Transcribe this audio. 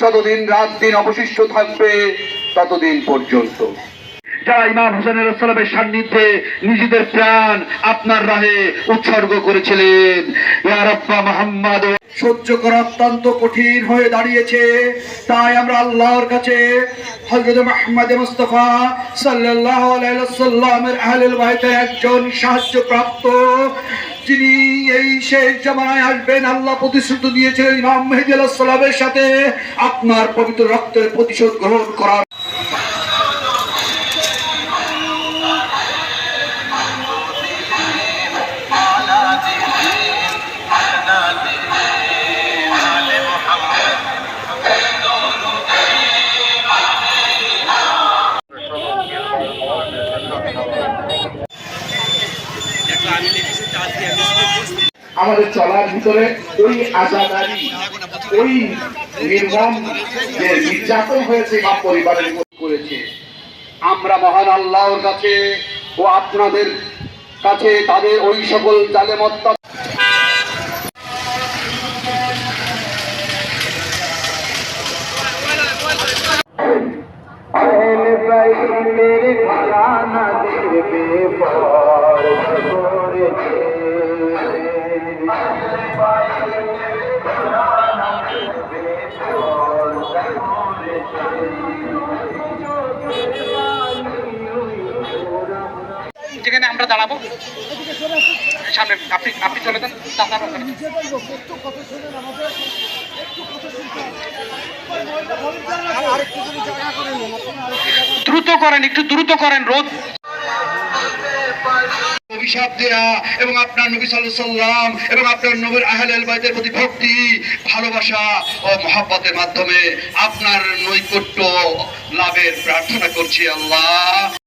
যতদিন রাত দিন অবশিষ্ট থাকবে ততদিন পর্যন্ত। যারা ইমাম হোসেনের সালামের সান্নিধ্যে নিজেদের প্রাণ আপনার রাহে উৎসর্গ করেছিলেন। ইয়া রাব্বা মুহাম্মদ। সহ্য করা অত্যন্ত কঠিন হয়ে দাঁড়িয়েছে। তাই আমরা আল্লাহর কাছে হযরত মুহাম্মদ মুস্তাফা সাল্লাল্লাহু আলাইহি ওয়াসাল্লামের আহলুল বাইতের একজন সাহায্যপ্রাপ্ত, যিনি এই শেষ জামানায় আসবেন, আল্লাহ প্রতিশ্রুতি দিয়েছিলেন ইমাম মেহেদী আলাইহিস সালামের সাথে আপনার পবিত্র রক্তের প্রতিশোধ গ্রহণ করার। আমাদের চলার ভিতরে ওই আজাদারি ওই নির্মম যে নির্যাতন হয়েছে বা পরিবারের করেছে। আমরা মহান আল্লাহর কাছে ও আপনাদের কাছে তাদের ওই সকল জালে জালেমত্তা যেখানে আমরা দাঁড়াবো। সামনে, আপনি আপনি চলে যান। দ্রুত করেন, একটু দ্রুত করেন, রোদ। অভিশাপ দেয়া এবং আপনার নবী সাল্লাম এবং আপনার নবীর আহলে বাইতের প্রতি ভক্তি, ভালোবাসা ও মহাব্বতের মাধ্যমে আপনার নৈকট্য লাভের প্রার্থনা করছি আল্লাহ।